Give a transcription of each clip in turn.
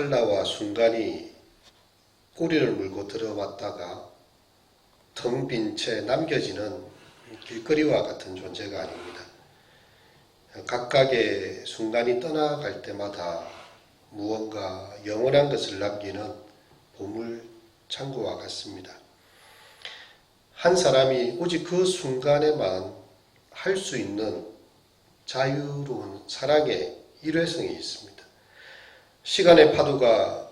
찰나와 순간이 꼬리를 물고 들어왔다가 텅 빈 채 남겨지는 길거리와 같은 존재가 아닙니다. 각각의 순간이 떠나갈 때마다 무언가 영원한 것을 남기는 보물 창고와 같습니다. 한 사람이 오직 그 순간에만 할 수 있는 자유로운 사랑의 일회성이 있습니다. 시간의 파도가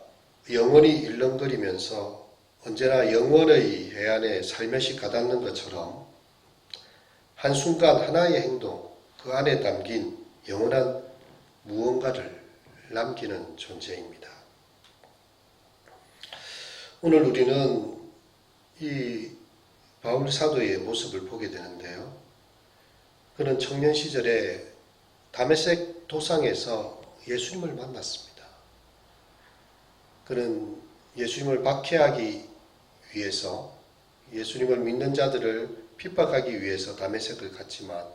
영원히 일렁거리면서 언제나 영원의 해안에 살며시 가닿는 것처럼 한순간 하나의 행동, 그 안에 담긴 영원한 무언가를 남기는 존재입니다. 오늘 우리는 이 바울 사도의 모습을 보게 되는데요. 그는 청년 시절에 다메섹 도상에서 예수님을 만났습니다. 그는 예수님을 박해하기 위해서 예수님을 믿는 자들을 핍박하기 위해서 다메섹을 갔지만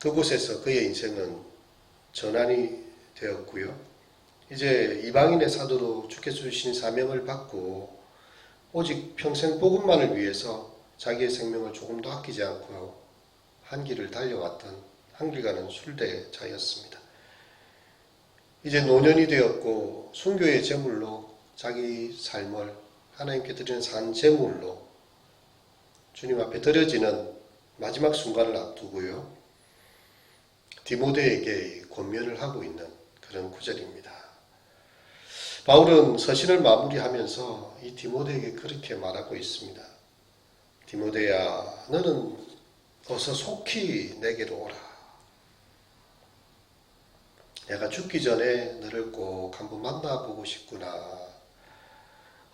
그곳에서 그의 인생은 전환이 되었고요. 이제 이방인의 사도로 주께서 주신 사명을 받고 오직 평생 복음만을 위해서 자기의 생명을 조금도 아끼지 않고 한 길을 달려왔던 한길 가는 순례자였습니다. 이제 노년이 되었고 순교의 제물로 자기 삶을 하나님께 드리는 산 제물로 주님 앞에 드려지는 마지막 순간을 앞두고요. 디모데에게 권면을 하고 있는 그런 구절입니다. 바울은 서신을 마무리하면서 이 디모데에게 그렇게 말하고 있습니다. 디모데야, 너는 어서 속히 내게로 오라. 내가 죽기 전에 너를 꼭 한번 만나보고 싶구나.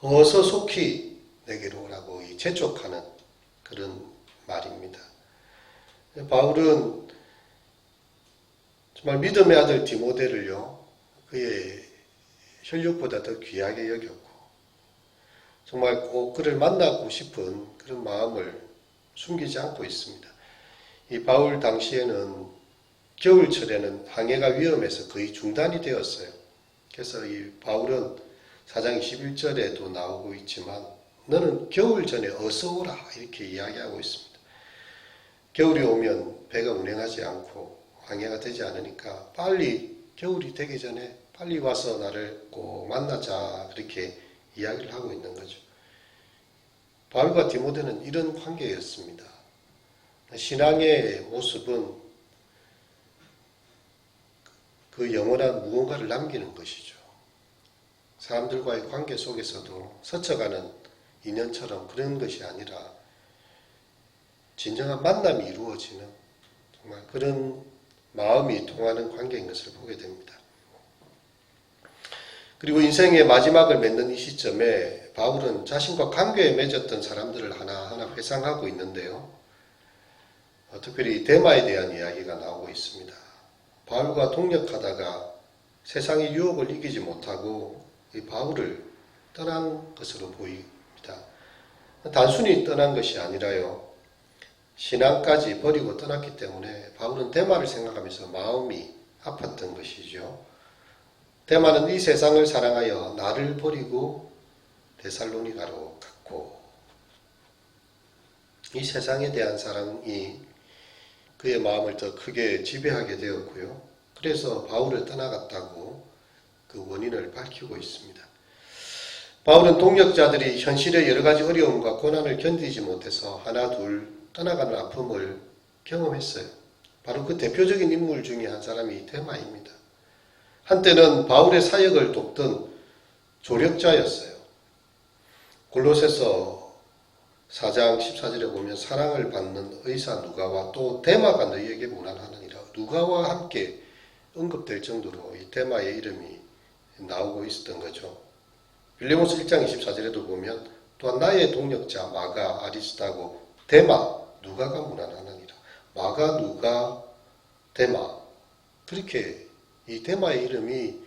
어서 속히 내게로 오라고 이 재촉하는 그런 말입니다. 바울은 정말 믿음의 아들 디모데를요, 그의 혈육보다 더 귀하게 여겼고, 정말 꼭 그를 만나고 싶은 그런 마음을 숨기지 않고 있습니다. 이 바울 당시에는 겨울철에는 항해가 위험해서 거의 중단이 되었어요. 그래서 이 바울은 사장 21절에도 나오고 있지만 너는 겨울 전에 어서 오라 이렇게 이야기하고 있습니다. 겨울이 오면 배가 운행하지 않고 항해가 되지 않으니까 빨리 겨울이 되기 전에 빨리 와서 나를 꼭 만나자 그렇게 이야기를 하고 있는 거죠. 바울과 디모데는 이런 관계였습니다. 신앙의 모습은 그 영원한 무언가를 남기는 것이죠. 사람들과의 관계 속에서도 스쳐가는 인연처럼 그런 것이 아니라 진정한 만남이 이루어지는 정말 그런 마음이 통하는 관계인 것을 보게 됩니다. 그리고 인생의 마지막을 맺는 이 시점에 바울은 자신과 관계에 맺었던 사람들을 하나하나 회상하고 있는데요. 어, 특별히 대마에 대한 이야기가 나오고 있습니다. 바울과 동력하다가 세상의 유혹을 이기지 못하고 이 바울을 떠난 것으로 보입니다. 단순히 떠난 것이 아니라요. 신앙까지 버리고 떠났기 때문에 바울은 대마를 생각하면서 마음이 아팠던 것이죠. 대마는 이 세상을 사랑하여 나를 버리고 데살로니가로 갔고 이 세상에 대한 사랑이 그의 마음을 더 크게 지배하게 되었고요. 그래서 바울을 떠나갔다고 그 원인을 밝히고 있습니다. 바울은 동력자들이 현실의 여러 가지 어려움과 고난을 견디지 못해서 하나 둘 떠나가는 아픔을 경험했어요. 바로 그 대표적인 인물 중에 한 사람이 대마입니다. 한때는 바울의 사역을 돕던 조력자였어요. 골로새서 4장 14절에 보면 사랑을 받는 의사 누가와 또 대마가 너희에게 무난하느니라. 누가와 함께 언급될 정도로 이 대마의 이름이 나오고 있었던 거죠. 빌레모스 1장 24절에도 보면 또한 나의 동력자 마가 아리스타고 대마 누가가 무난하느니라. 마가 누가 대마 그렇게 이 대마의 이름이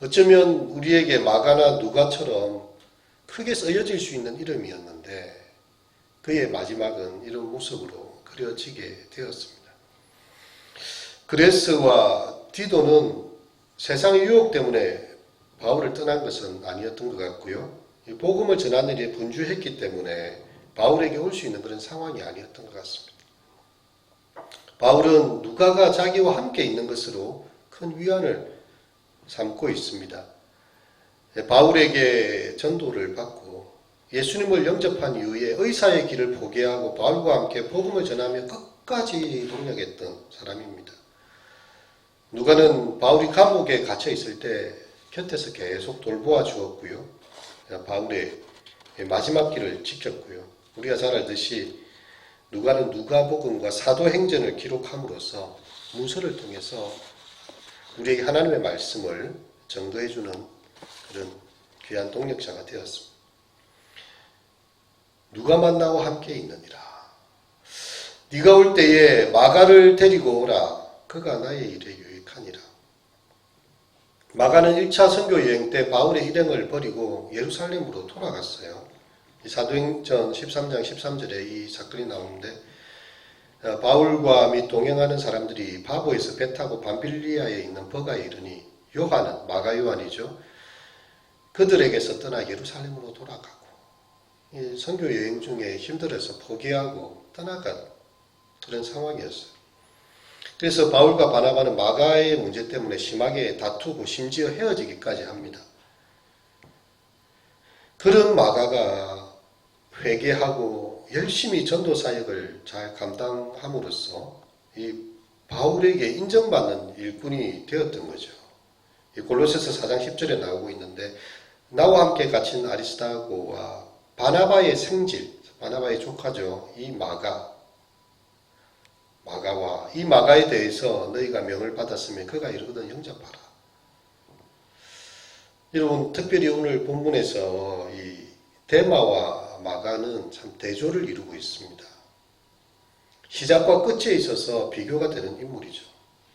어쩌면 우리에게 마가나 누가처럼 크게 쓰여질 수 있는 이름이었는데 그의 마지막은 이런 모습으로 그려지게 되었습니다. 그레스와 디도는 세상의 유혹 때문에 바울을 떠난 것은 아니었던 것 같고요. 이 복음을 전하는 일에 분주했기 때문에 바울에게 올 수 있는 그런 상황이 아니었던 것 같습니다. 바울은 누가가 자기와 함께 있는 것으로 큰 위안을 삼고 있습니다. 예, 바울에게 전도를 받고 예수님을 영접한 이후에 의사의 길을 포기하고 바울과 함께 복음을 전하며 끝까지 동력했던 사람입니다. 누가는 바울이 감옥에 갇혀 있을 때 곁에서 계속 돌보아 주었고요. 바울의 마지막 길을 지켰고요. 우리가 잘 알듯이 누가는 누가복음과 사도행전을 기록함으로써 문서를 통해서 우리에게 하나님의 말씀을 전도해주는 그런 귀한 동력자가 되었습니다. 누가 만나고 함께 있느니라. 네가 올 때에 마가를 데리고 오라. 그가 나의 일에 유익 하니라. 마가는 1차 선교 여행 때 바울의 일행을 버리고 예루살렘으로 돌아갔어요. 이 사도행전 13장 13절에 이 사건이 나오는데 어, 바울과 및 동행하는 사람들이 바보에서 배 타고 밤빌리아에 있는 버가에 이르니 요한은 마가 요한이죠. 그들에게서 떠나 예루살렘으로 돌아가고 이 선교 여행 중에 힘들어서 포기하고 떠나간 그런 상황이었어요. 그래서 바울과 바나바는 마가의 문제 때문에 심하게 다투고 심지어 헤어지기까지 합니다. 그런 마가가 회개하고 열심히 전도 사역을 잘 감당함으로써 이 바울에게 인정받는 일꾼이 되었던 거죠. 이 골로새서 4장 10절에 나오고 있는데 나와 함께 갇힌 아리스타고와 바나바의 생질, 바나바의 조카죠. 이 마가 이 마가에 대해서 너희가 명을 받았으면 그가 이르거든 영접하라. 여러분 특별히 오늘 본문에서 이 데마와 마가는 참 대조를 이루고 있습니다. 시작과 끝에 있어서 비교가 되는 인물이죠.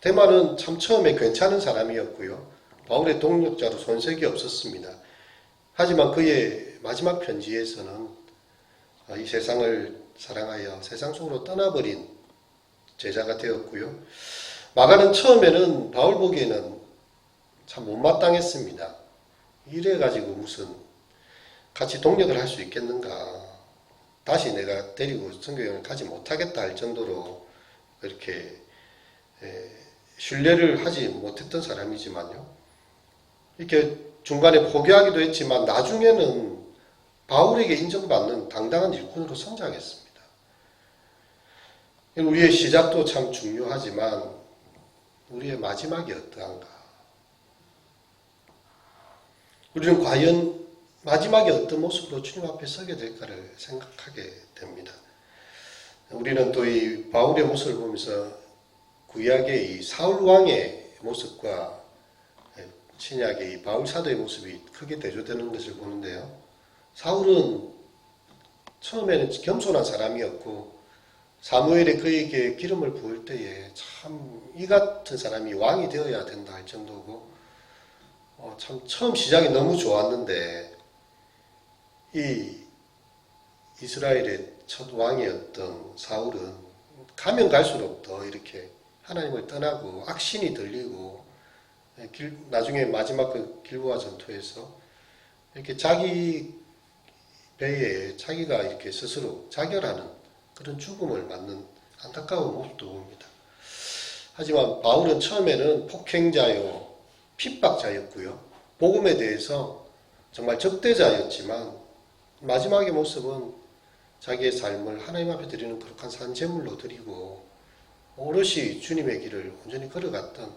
데마는 참 처음에 괜찮은 사람이었고요. 바울의 동력자로 손색이 없었습니다. 하지만 그의 마지막 편지에서는 이 세상을 사랑하여 세상 속으로 떠나버린 제자가 되었고요. 마가는 처음에는 바울 보기에는 참 못마땅했습니다. 이래가지고 무슨 같이 동력을 할 수 있겠는가. 다시 내가 데리고 성교여행을 가지 못하겠다 할 정도로 이렇게 신뢰를 하지 못했던 사람이지만요. 이렇게 중간에 포기하기도 했지만 나중에는 바울에게 인정받는 당당한 일꾼으로 성장했습니다. 우리의 시작도 참 중요하지만 우리의 마지막이 어떠한가? 우리는 과연 마지막에 어떤 모습으로 주님 앞에 서게 될까를 생각하게 됩니다. 우리는 또 이 바울의 모습을 보면서 구약의 이 사울 왕의 모습과 신약의 이 바울 사도의 모습이 크게 대조되는 것을 보는데요. 사울은 처음에는 겸손한 사람이었고 사무엘이 그에게 기름을 부을 때에 참 이 같은 사람이 왕이 되어야 된다 할 정도고 어, 참 처음 시작이 너무 좋았는데 이 이스라엘의 첫 왕이었던 사울은 가면 갈수록 더 이렇게 하나님을 떠나고 악신이 들리고 길, 나중에 마지막 그 길보아 전투에서 이렇게 자기 배에 자기가 이렇게 스스로 자결하는 그런 죽음을 맞는 안타까운 모습도 봅니다. 하지만 바울은 처음에는 폭행자요, 핍박자였고요. 복음에 대해서 정말 적대자였지만 마지막의 모습은 자기의 삶을 하나님 앞에 드리는 거룩한 산재물로 드리고 오롯이 주님의 길을 온전히 걸어갔던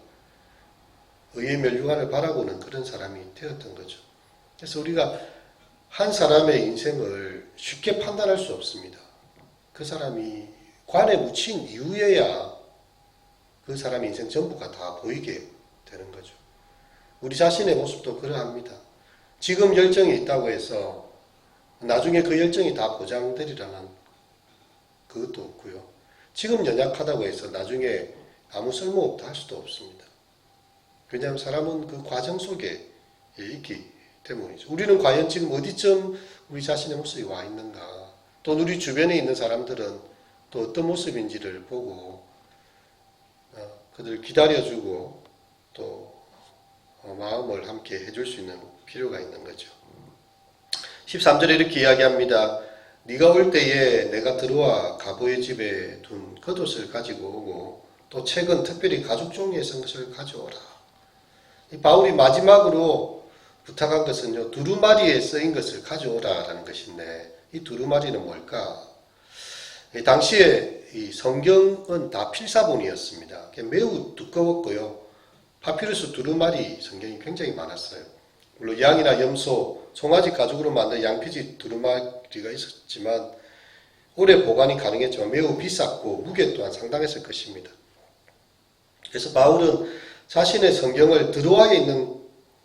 의의 멸류관을 바라보는 그런 사람이 되었던 거죠. 그래서 우리가 한 사람의 인생을 쉽게 판단할 수 없습니다. 그 사람이 관에 묻힌 이후에야 그 사람의 인생 전부가 다 보이게 되는 거죠. 우리 자신의 모습도 그러합니다. 지금 열정이 있다고 해서 나중에 그 열정이 다 보장되리라는 그것도 없고요. 지금 연약하다고 해서 나중에 아무 쓸모없다 할 수도 없습니다. 왜냐하면 사람은 그 과정 속에 있기 때문이죠. 우리는 과연 지금 어디쯤 우리 자신의 모습이 와 있는가? 또 우리 주변에 있는 사람들은 또 어떤 모습인지를 보고 어, 그들을 기다려주고 또 어, 마음을 함께 해줄 수 있는 필요가 있는 거죠. 13절에 이렇게 이야기합니다. 네가 올 때에 내가 들어와 가보의 집에 둔 겉옷을 가지고 오고 또 책은 특별히 가죽 종이에 쓴 것을 가져오라. 이 바울이 마지막으로 부탁한 것은요 두루마리에 쓰인 것을 가져오라라는 것인데 이 두루마리는 뭘까? 이 당시에 이 성경은 다 필사본이었습니다. 매우 두꺼웠고요. 파피루스 두루마리 성경이 굉장히 많았어요. 물론 양이나 염소, 송아지 가죽으로 만든 양피지 두루마리가 있었지만 오래 보관이 가능했지만 매우 비쌌고 무게 또한 상당했을 것입니다. 그래서 바울은 자신의 성경을 드로아에 있는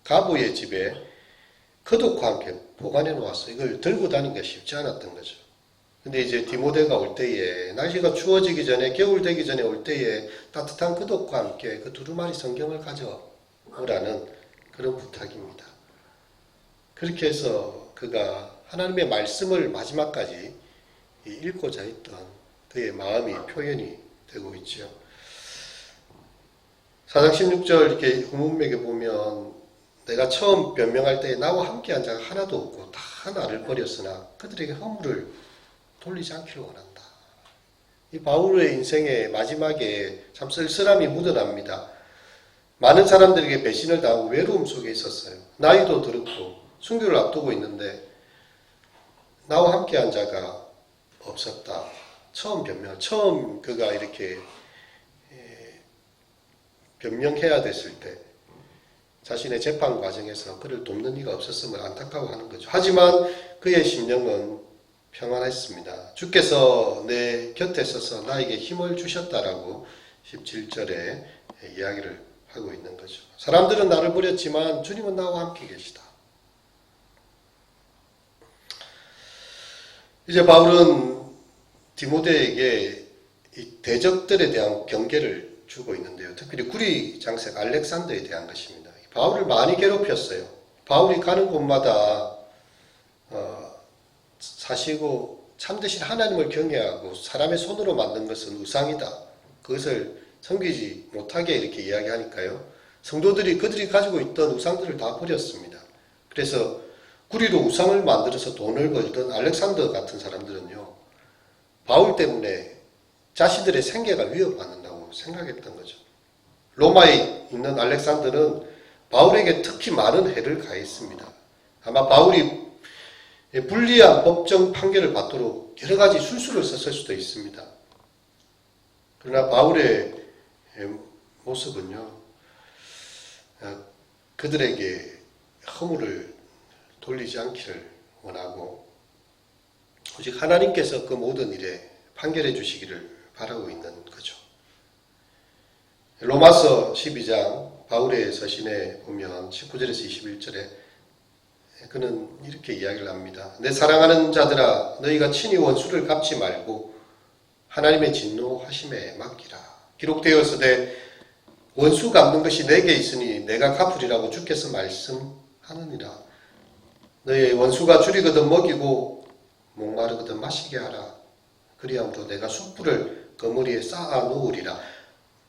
가보의 집에 그독과 함께 보관해 놓았어. 이걸 들고 다니기가 쉽지 않았던 거죠. 근데 이제 디모데가 올 때에 날씨가 추워지기 전에 겨울 되기 전에 올 때에 따뜻한 그독과 함께 그 두루마리 성경을 가져오라는 그런 부탁입니다. 그렇게 해서 그가 하나님의 말씀을 마지막까지 읽고자 했던 그의 마음이 표현이 되고 있죠. 사장 16절 이렇게 후문맥에 보면 내가 처음 변명할 때 나와 함께한 자가 하나도 없고 다 나를 버렸으나 그들에게 허물을 돌리지 않기를 원한다. 이 바울의 인생의 마지막에 참 쓸쓸함이 묻어납니다. 많은 사람들에게 배신을 당하고 외로움 속에 있었어요. 나이도 들었고 순교를 앞두고 있는데 나와 함께한 자가 없었다. 처음 변명, 처음 그가 이렇게 에, 변명해야 됐을 때 자신의 재판 과정에서 그를 돕는 이가 없었음을 안타까워하는 거죠. 하지만 그의 심령은 평안했습니다. 주께서 내 곁에 서서 나에게 힘을 주셨다라고 17절에 이야기를 하고 있는 거죠. 사람들은 나를 버렸지만 주님은 나와 함께 계시다. 이제 바울은 디모데에게 이 대적들에 대한 경계를 주고 있는데요. 특별히 구리 장색 알렉산더에 대한 것입니다. 바울을 많이 괴롭혔어요. 바울이 가는 곳마다 어, 사시고 참되신 하나님을 경외하고 사람의 손으로 만든 것은 우상이다. 그것을 섬기지 못하게 이렇게 이야기하니까요. 성도들이 그들이 가지고 있던 우상들을 다 버렸습니다. 그래서 구리로 우상을 만들어서 돈을 벌던 알렉산더 같은 사람들은요. 바울 때문에 자신들의 생계가 위협받는다고 생각했던 거죠. 로마에 있는 알렉산더는 바울에게 특히 많은 해를 가했습니다. 아마 바울이 불리한 법정 판결을 받도록 여러 가지 술수를 썼을 수도 있습니다. 그러나 바울의 모습은요, 어, 그들에게 허물을 돌리지 않기를 원하고, 오직 하나님께서 그 모든 일에 판결해 주시기를 바라고 있는 거죠. 로마서 12장 바울의 서신에 보면 19절에서 21절에 그는 이렇게 이야기를 합니다. 내 사랑하는 자들아 너희가 친히 원수를 갚지 말고 하나님의 진노하심에 맡기라. 기록되었으되 원수 갚는 것이 내게 있으니 내가 갚으리라고 주께서 말씀하느니라. 너희 원수가 줄이거든 먹이고 목마르거든 마시게 하라. 그리함으로 내가 숯불을 그머리에 쌓아 놓으리라.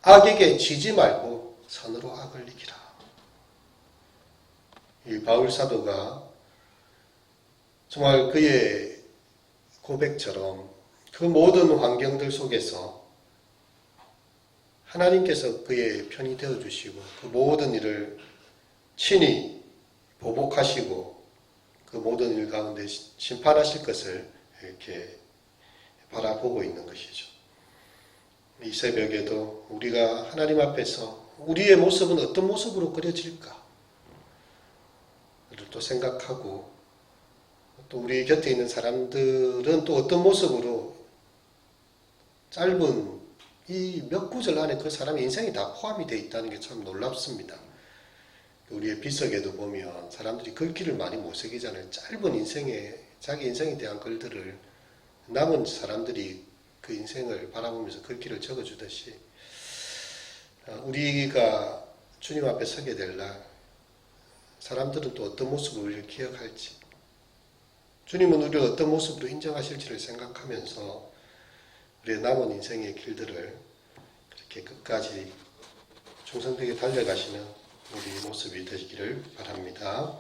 악에게 지지 말고 선으로 악을 이기라. 이 바울 사도가 정말 그의 고백처럼 그 모든 환경들 속에서 하나님께서 그의 편이 되어 주시고 그 모든 일을 친히 보복하시고 그 모든 일 가운데 심판하실 것을 이렇게 바라보고 있는 것이죠. 이 새벽에도 우리가 하나님 앞에서 우리의 모습은 어떤 모습으로 그려질까? 또 생각하고 또 우리 곁에 있는 사람들은 또 어떤 모습으로 짧은 이 몇 구절 안에 그 사람의 인생이 다 포함이 되어 있다는 게 참 놀랍습니다. 우리의 비석에도 보면 사람들이 글귀를 많이 못 새기잖아요. 짧은 인생에 자기 인생에 대한 글들을 남은 사람들이 그 인생을 바라보면서 글귀를 적어주듯이 어, 우리가 주님 앞에 서게 될날 사람들은 또 어떤 모습으로 우리를 기억할지 주님은 우리를 어떤 모습으로 인정하실지를 생각하면서 우리의 남은 인생의 길들을 그렇게 끝까지 충성되게 달려가시는 우리 모습이 되기를 바랍니다.